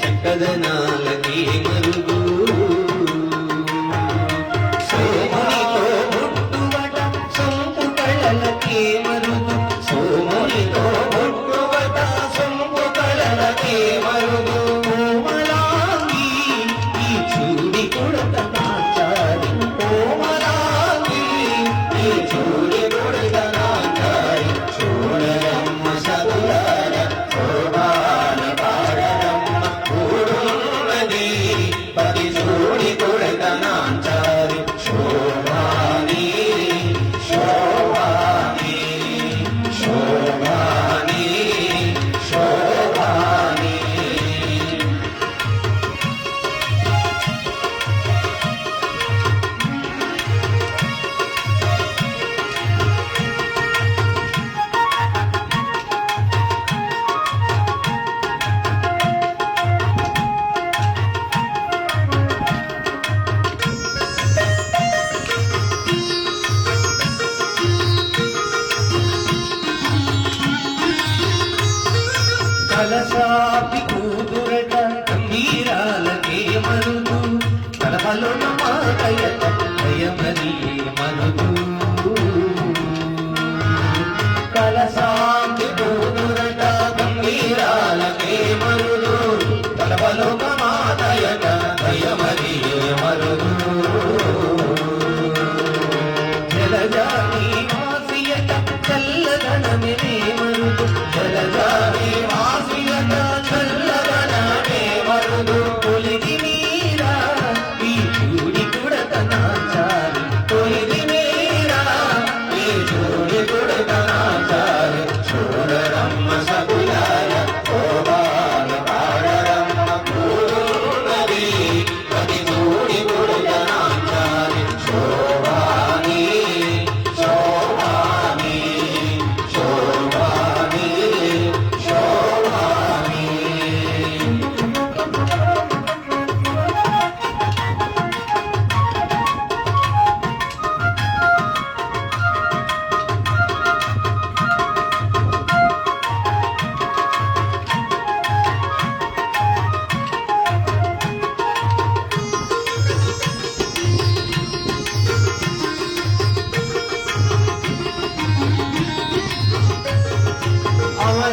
చక్కదనాలకి మరుగు తలసాపి కూతురట తీరాలకే మరుగు తలపలో మాటయ తయ మనుగు.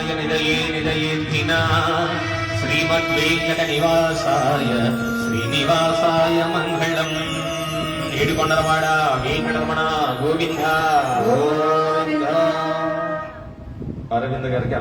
నివాసాయ నిలయే నిలయేద్ధినా శ్రీమద్వేంకట నివాసాయ శ్రీనివాసాయ మంగళం। ఏడుకొండలవాడ వెంకటరమణ గోవింద। గోవింద। అరవింద గారికి